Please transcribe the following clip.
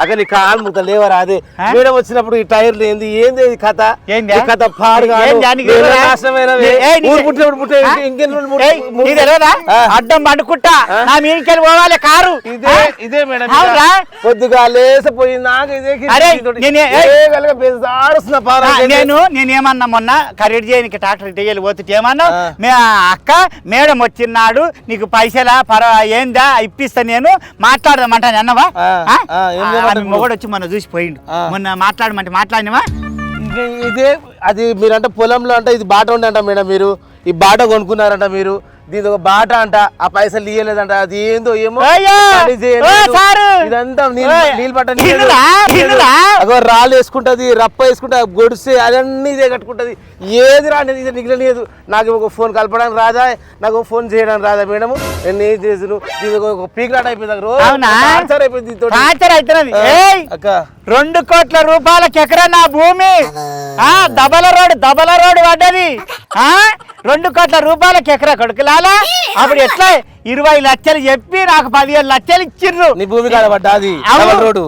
అక్కడ నీ కాలు ముక్క లేవరా అది? మేడం వచ్చినప్పుడు ఈ టైర్లు ఏంది? ఏంది ఈ కథ కథ పాడుగా. అడ్డం పండుకుంటా. నా మీదకెళ్ళి పోవాలి కారు. ఇదే? ఇదే మేడం అవునా? పొద్దుగా లేసిపోయి నాకు ఇదే. నేనే- నేనేమన్నా మొన్న కరెక్ట్ చేయడానికి ట్రాక్టర్ దిగలి పోతుంటే ఏమన్నా. మే అక్క మేడం వచ్చినాడు నీకు పైసలా పర ఏందా? ఇప్పిస్తా నేను. మాట్లాడదామంటాను అన్నవా? ఆమె మొగడు వచ్చి మొన్న చూసిపోయిండు ఆ. మొన్న మాట్లాడమంటే మాట్లాడినవా? ఇది ఇదే అది మీరంటే పొలంలో అంటే ఇది బాట ఉండంట మేడం మీరు. ఈ బాట కొనుక్కున్నారంట మీరు. దీని ఒక బాట అంట. ఆ పైసలు ఇయ్యలేదంట. అది ఏందో ఏమో! ఇదంతా నీళ్ళు పట్ట రాళ్ళు వేసుకుంటది రప్ప వేసుకుంటా గొడిసే అదన్నీ ఇదే కట్టుకుంటది. ఏది ఇది నిగలేదు నాకు ఒక ఫోన్ కలపడానికి రాదా? నాకు ఒక ఫోన్ చేయడానికి రాదా మేడం నేను ఏం చేసును ఇది ఒక పీక్ అయిపోయింది అక్క. రెండు కోట్ల రూపాయలకి ఎకరా నా భూమి? ఆ దబల రోడ్ దబల రోడ్ పడ్డది. ఆ? రెండు కోట్ల రూపాయలకి ఎకరా కొడుకులాలా అప్పుడు ఎట్లా? ఇరవై లక్షలు చెప్పి నాకు పదిహేను లక్షలు ఇచ్చిర్రు. నీ భూమి కాడ పడ్డా అది? రోడ్డు.